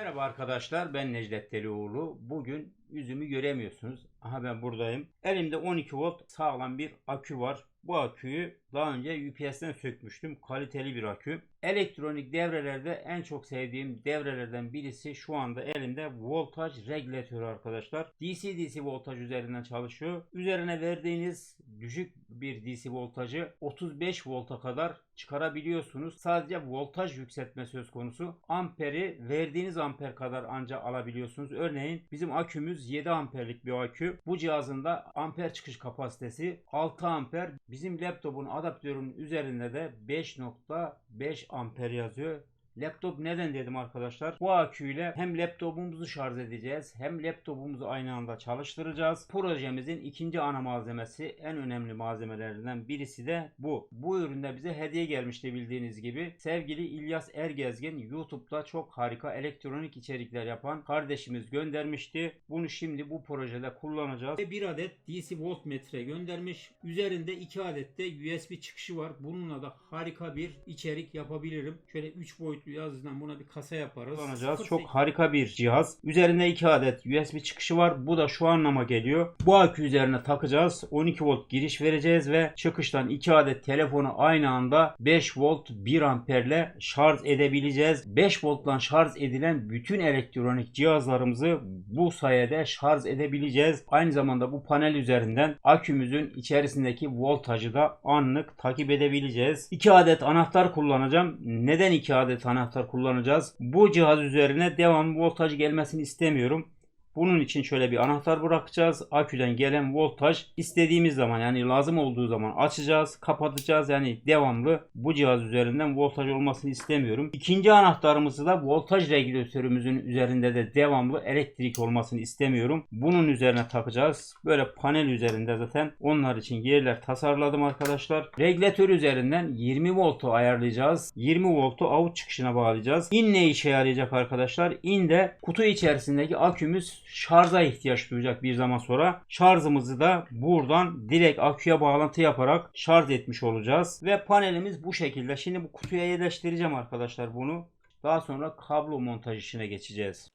Merhaba arkadaşlar ben Necdet Delioğlu. Bugün yüzümü göremiyorsunuz. Aha ben buradayım. Elimde 12 volt sağlam bir akü var. Bu aküyü daha önce UPS'ten sökmüştüm. Kaliteli bir akü. Elektronik devrelerde en çok sevdiğim devrelerden birisi şu anda elimde voltaj regülatörü arkadaşlar. DC-DC voltaj üzerinden çalışıyor. Üzerine verdiğiniz düşük bir DC voltajı 35 volta kadar çıkarabiliyorsunuz. Sadece voltaj yükseltme söz konusu. Amperi verdiğiniz amper kadar anca alabiliyorsunuz. Örneğin bizim akümüz 7 amperlik bir akü. Bu cihazın da amper çıkış kapasitesi 6 amper. Bizim laptopun adaptörünün üzerinde de 5.5 amper yazıyor. Laptop neden dedim arkadaşlar? Bu aküyle hem laptopumuzu şarj edeceğiz hem laptopumuzu aynı anda çalıştıracağız. Projemizin ikinci ana malzemesi en önemli malzemelerinden birisi de bu. Bu üründe bize hediye gelmişti bildiğiniz gibi. Sevgili İlyas Ergezgin YouTube'da çok harika elektronik içerikler yapan kardeşimiz göndermişti. Bunu şimdi bu projede kullanacağız. Ve bir adet DC voltmetre göndermiş. Üzerinde iki adet de USB çıkışı var. Bununla da harika bir içerik yapabilirim. Şöyle 3 boyutlu yazıdan buna bir kasa yaparız. Kullanacağız. Çok harika bir cihaz. Üzerinde 2 adet USB çıkışı var. Bu da şu anlama geliyor. Bu akü üzerine takacağız. 12 volt giriş vereceğiz ve çıkıştan 2 adet telefonu aynı anda 5 volt 1 amperle şarj edebileceğiz. 5 volttan şarj edilen bütün elektronik cihazlarımızı bu sayede şarj edebileceğiz. Aynı zamanda bu panel üzerinden akümüzün içerisindeki voltajı da anlık takip edebileceğiz. 2 adet anahtar kullanacağım. Neden 2 adet anahtar kullanacağız? Bu cihaz üzerine devamlı voltaj gelmesini istemiyorum. Bunun için şöyle bir anahtar bırakacağız. Aküden gelen voltaj istediğimiz zaman yani lazım olduğu zaman açacağız, kapatacağız. Yani devamlı bu cihaz üzerinden voltaj olmasını istemiyorum. İkinci anahtarımızı da voltaj regülatörümüzün üzerinde de devamlı elektrik olmasını istemiyorum. Bunun üzerine takacağız. Böyle panel üzerinde zaten onlar için yerler tasarladım arkadaşlar. Regülatör üzerinden 20 voltu ayarlayacağız. 20 voltu out çıkışına bağlayacağız. İn ne işe yarayacak arkadaşlar? İn de kutu içerisindeki akümüz şarja ihtiyaç duyacak bir zaman sonra. Şarjımızı da buradan direkt aküye bağlantı yaparak şarj etmiş olacağız. Ve panelimiz bu şekilde. Şimdi bu kutuya yerleştireceğim arkadaşlar bunu. Daha sonra kablo montaj işine geçeceğiz.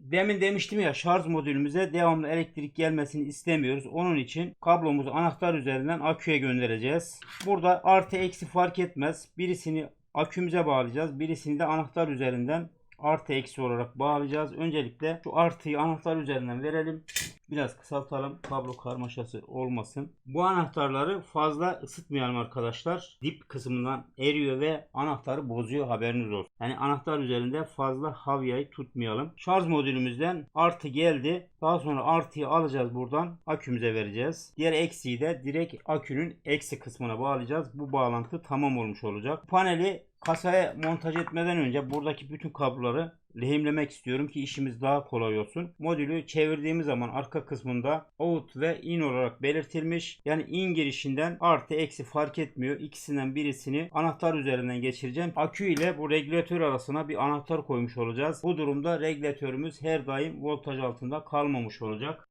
Demin demiştim ya şarj modülümüze devamlı elektrik gelmesini istemiyoruz. Onun için kablomuzu anahtar üzerinden aküye göndereceğiz. Burada artı eksi fark etmez. Birisini akümüze bağlayacağız. Birisini de anahtar üzerinden artı eksi olarak bağlayacağız. Öncelikle şu artıyı anahtar üzerinden verelim. Biraz kısaltalım kablo karmaşası olmasın. Bu anahtarları fazla ısıtmayalım arkadaşlar. Dip kısmından eriyor ve anahtarı bozuyor haberiniz olsun. Yani anahtar üzerinde fazla havyayı tutmayalım. Şarj modülümüzden artı geldi. Daha sonra artıyı alacağız buradan akümüze vereceğiz. Diğer eksiği de direkt akünün eksi kısmına bağlayacağız. Bu bağlantı tamam olmuş olacak. Paneli kasaya montaj etmeden önce buradaki bütün kabloları lehimlemek istiyorum ki işimiz daha kolay olsun. Modülü çevirdiğimiz zaman arka kısmında out ve in olarak belirtilmiş. Yani in girişinden artı eksi fark etmiyor. İkisinden birisini anahtar üzerinden geçireceğim. Akü ile bu regülatör arasına bir anahtar koymuş olacağız. Bu durumda regülatörümüz her daim voltaj altında kalmamış olacak.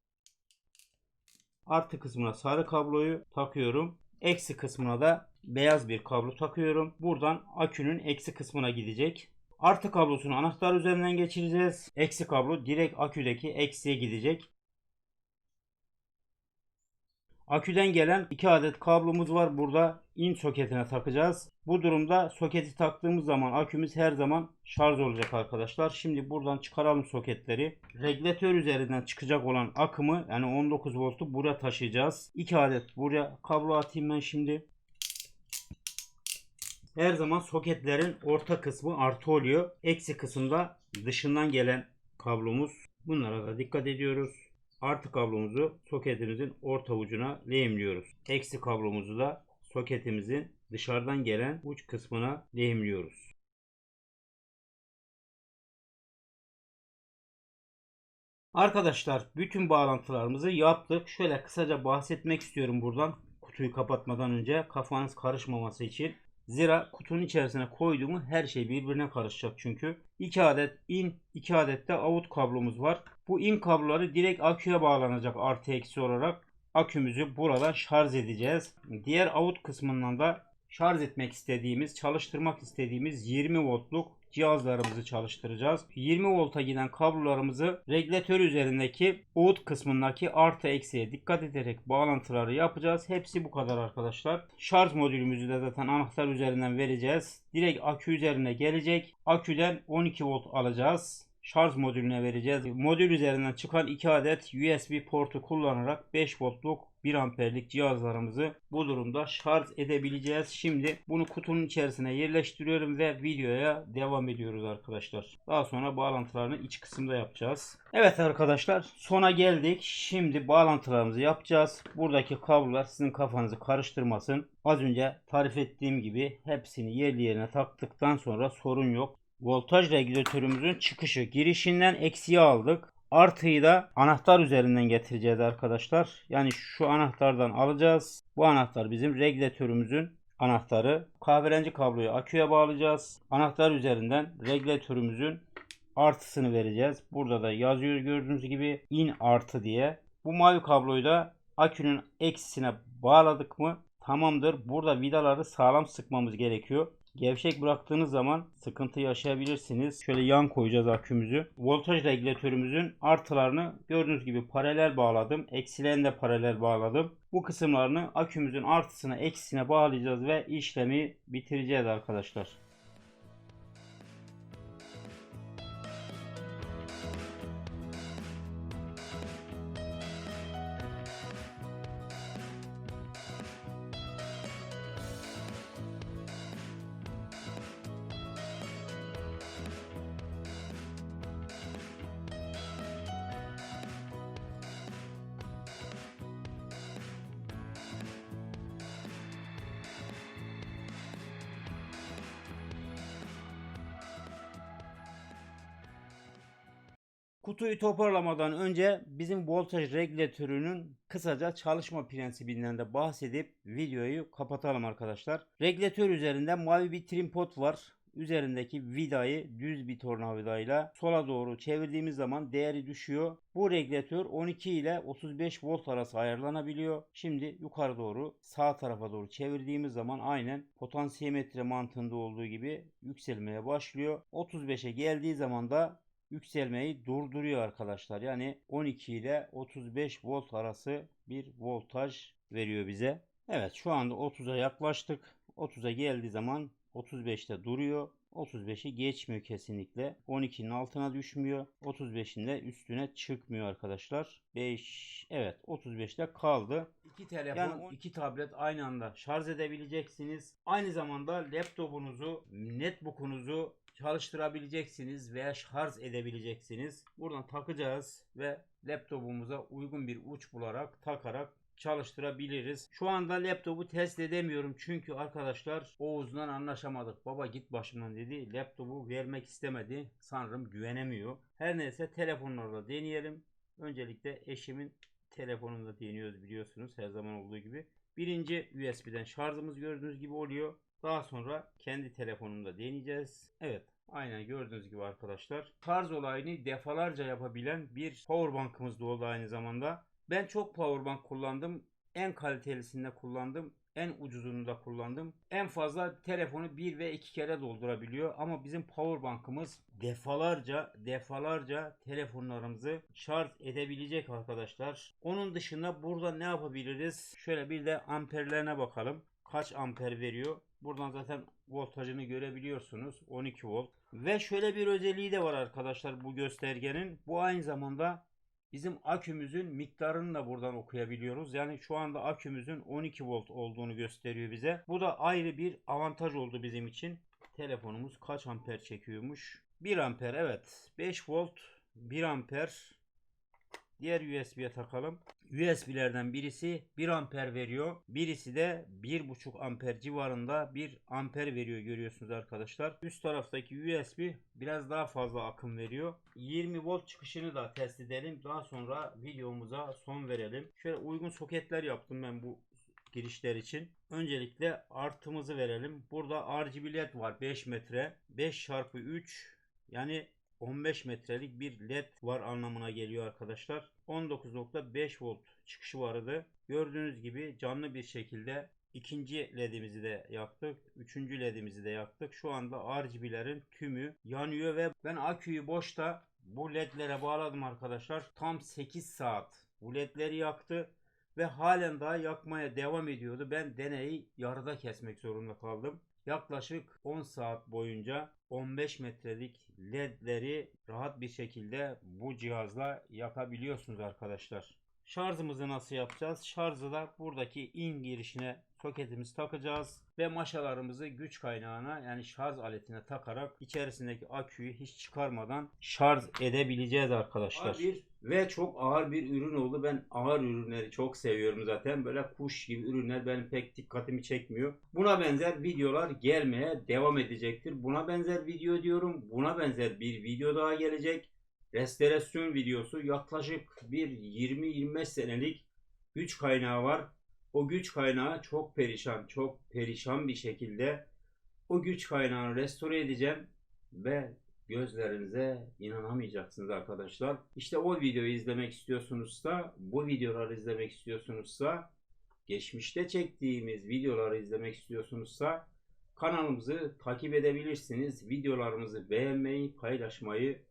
Artı kısmına sarı kabloyu takıyorum. Eksi kısmına da beyaz bir kablo takıyorum. Buradan akünün eksi kısmına gidecek. Artı kablosunu anahtar üzerinden geçireceğiz. Eksi kablo direkt aküdeki eksiye gidecek. Aküden gelen 2 adet kablomuz var. Burada in soketine takacağız. Bu durumda soketi taktığımız zaman akümüz her zaman şarj olacak arkadaşlar. Şimdi buradan çıkaralım soketleri. Regülatör üzerinden çıkacak olan akımı yani 19 voltu buraya taşıyacağız. 2 adet buraya kablo atayım ben şimdi. Her zaman soketlerin orta kısmı artı oluyor. Eksi kısımda dışından gelen kablomuz. Bunlara da dikkat ediyoruz. Artı kablomuzu soketimizin orta ucuna lehimliyoruz. Eksi kablomuzu da soketimizin dışarıdan gelen uç kısmına lehimliyoruz. Arkadaşlar bütün bağlantılarımızı yaptık. Şöyle kısaca bahsetmek istiyorum buradan. Kutuyu kapatmadan önce kafanız karışmaması için. Zira kutunun içerisine koyduğumuz her şey birbirine karışacak çünkü. 2 adet in, 2 adet de out kablomuz var. Bu in kabloları direkt aküye bağlanacak artı eksi olarak. Akümüzü burada şarj edeceğiz. Diğer out kısmından da şarj etmek istediğimiz, çalıştırmak istediğimiz 20 voltluk cihazlarımızı çalıştıracağız. 20 volta giden kablolarımızı regülatör üzerindeki out kısmındaki artı eksiye dikkat ederek bağlantıları yapacağız. Hepsi bu kadar arkadaşlar. Şarj modülümüzü de zaten anahtar üzerinden vereceğiz. Direkt akü üzerine gelecek. Aküden 12 volt alacağız şarj modülüne vereceğiz. Modül üzerinden çıkan 2 adet USB portu kullanarak 5 voltluk 1 amperlik cihazlarımızı bu durumda şarj edebileceğiz. Şimdi bunu kutunun içerisine yerleştiriyorum ve videoya devam ediyoruz arkadaşlar. Daha sonra bağlantılarını iç kısımda yapacağız. Evet arkadaşlar sona geldik. Şimdi bağlantılarımızı yapacağız. Buradaki kablolar sizin kafanızı karıştırmasın. Az önce tarif ettiğim gibi hepsini yerli yerine taktıktan sonra sorun yok. Voltaj regülatörümüzün çıkışı girişinden eksiği aldık. Artıyı da anahtar üzerinden getireceğiz arkadaşlar. Yani şu anahtardan alacağız. Bu anahtar bizim regülatörümüzün anahtarı. Kahverengi kabloyu aküye bağlayacağız. Anahtar üzerinden regülatörümüzün artısını vereceğiz. Burada da yazıyor gördüğünüz gibi in artı diye. Bu mavi kabloyu da akünün eksisine bağladık mı tamamdır. Burada vidaları sağlam sıkmamız gerekiyor. Gevşek bıraktığınız zaman sıkıntı yaşayabilirsiniz. Şöyle yan koyacağız akümüzü. Voltaj regülatörümüzün artılarını gördüğünüz gibi paralel bağladım. Eksilerini de paralel bağladım. Bu kısımlarını akümüzün artısına eksisine bağlayacağız ve işlemi bitireceğiz arkadaşlar. Kutuyu toparlamadan önce bizim voltaj regülatörünün kısaca çalışma prensibinden de bahsedip videoyu kapatalım arkadaşlar. Regülatör üzerinde mavi bir trim pot var. Üzerindeki vidayı düz bir tornavidayla sola doğru çevirdiğimiz zaman değeri düşüyor. Bu regülatör 12 ile 35 volt arası ayarlanabiliyor. Şimdi yukarı doğru sağ tarafa doğru çevirdiğimiz zaman aynen potansiyometre mantığında olduğu gibi yükselmeye başlıyor. 35'e geldiği zaman da yükselmeyi durduruyor arkadaşlar. Yani 12 ile 35 volt arası bir voltaj veriyor bize. Evet şu anda 30'a yaklaştık. 30'a geldiği zaman 35'te duruyor. 35'i geçmiyor kesinlikle. 12'nin altına düşmüyor. 35'in de üstüne çıkmıyor arkadaşlar. 5 evet 35'te kaldı. İki telefon, yani iki tablet aynı anda şarj edebileceksiniz. Aynı zamanda laptopunuzu, netbook'unuzu çalıştırabileceksiniz veya şarj edebileceksiniz. Buradan takacağız ve laptopumuza uygun bir uç bularak takarak çalıştırabiliriz. Şu anda laptopu test edemiyorum çünkü arkadaşlar Oğuz'dan anlaşamadık. Baba git başımdan dedi. Laptopu vermek istemedi. Sanırım güvenemiyor. Her neyse telefonlarla deneyelim. Öncelikle eşimin telefonunda deniyoruz biliyorsunuz her zaman olduğu gibi. Birinci USB'den şarjımız gördüğünüz gibi oluyor. Daha sonra kendi telefonumda deneyeceğiz. Evet Aynen gördüğünüz gibi arkadaşlar. Şarj olayını defalarca yapabilen bir powerbankımız da oldu aynı zamanda. Ben çok powerbank kullandım. En kalitelisinde kullandım. En ucuzunu da kullandım. En fazla telefonu bir ve iki kere doldurabiliyor. Ama bizim powerbankımız defalarca defalarca telefonlarımızı şarj edebilecek arkadaşlar. Onun dışında burada ne yapabiliriz? Şöyle bir de amperlerine bakalım. Kaç amper veriyor? Buradan zaten voltajını görebiliyorsunuz. 12 volt. Ve şöyle bir özelliği de var arkadaşlar bu göstergenin. Bu aynı zamanda bizim akümüzün miktarını da buradan okuyabiliyoruz. Yani şu anda akümüzün 12 volt olduğunu gösteriyor bize. Bu da ayrı bir avantaj oldu bizim için. Telefonumuz kaç amper çekiyormuş? 1 amper evet. 5 volt 1 amper Diğer USB'ye takalım. USB'lerden birisi 1 amper veriyor. Birisi de 1.5 amper civarında 1 amper veriyor görüyorsunuz arkadaşlar. Üst taraftaki USB biraz daha fazla akım veriyor. 20 volt çıkışını da test edelim. Daha sonra videomuza son verelim. Şöyle uygun soketler yaptım ben bu girişler için. Öncelikle artımızı verelim. Burada RGB led var 5 metre. 5 çarpı 3 yani 15 metrelik bir led var anlamına geliyor arkadaşlar. 19.5 volt çıkışı vardı. Gördüğünüz gibi canlı bir şekilde ikinci ledimizi de yaktık. Üçüncü ledimizi de yaktık. Şu anda RGB'lerin tümü yanıyor ve ben aküyü boşta bu ledlere bağladım arkadaşlar. Tam 8 saat bu ledleri yaktı ve halen daha yakmaya devam ediyordu. Ben deneyi yarıda kesmek zorunda kaldım. Yaklaşık 10 saat boyunca 15 metrelik ledleri rahat bir şekilde bu cihazla yakabiliyorsunuz arkadaşlar. Şarjımızı nasıl yapacağız? Şarjı da buradaki in girişine soketimizi takacağız ve maşalarımızı güç kaynağına yani şarj aletine takarak içerisindeki aküyü hiç çıkarmadan şarj edebileceğiz arkadaşlar. Ağır bir ve çok ağır bir ürün oldu. Ben ağır ürünleri çok seviyorum zaten. Böyle kuş gibi ürünler benim pek dikkatimi çekmiyor. Buna benzer videolar gelmeye devam edecektir. Buna benzer video diyorum. Buna benzer bir video daha gelecek restorasyon videosu yaklaşık bir 20-25 senelik güç kaynağı var. O güç kaynağı çok perişan, çok perişan bir şekilde o güç kaynağını restore edeceğim ve gözlerinize inanamayacaksınız arkadaşlar. İşte o videoyu izlemek istiyorsunuzsa, bu videoları izlemek istiyorsunuzsa, geçmişte çektiğimiz videoları izlemek istiyorsunuzsa kanalımızı takip edebilirsiniz. Videolarımızı beğenmeyi, paylaşmayı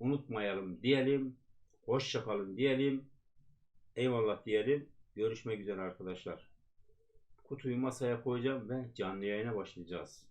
unutmayalım diyelim. Hoşça kalın diyelim. Eyvallah diyelim. Görüşmek üzere arkadaşlar. Kutuyu masaya koyacağım ve canlı yayına başlayacağız.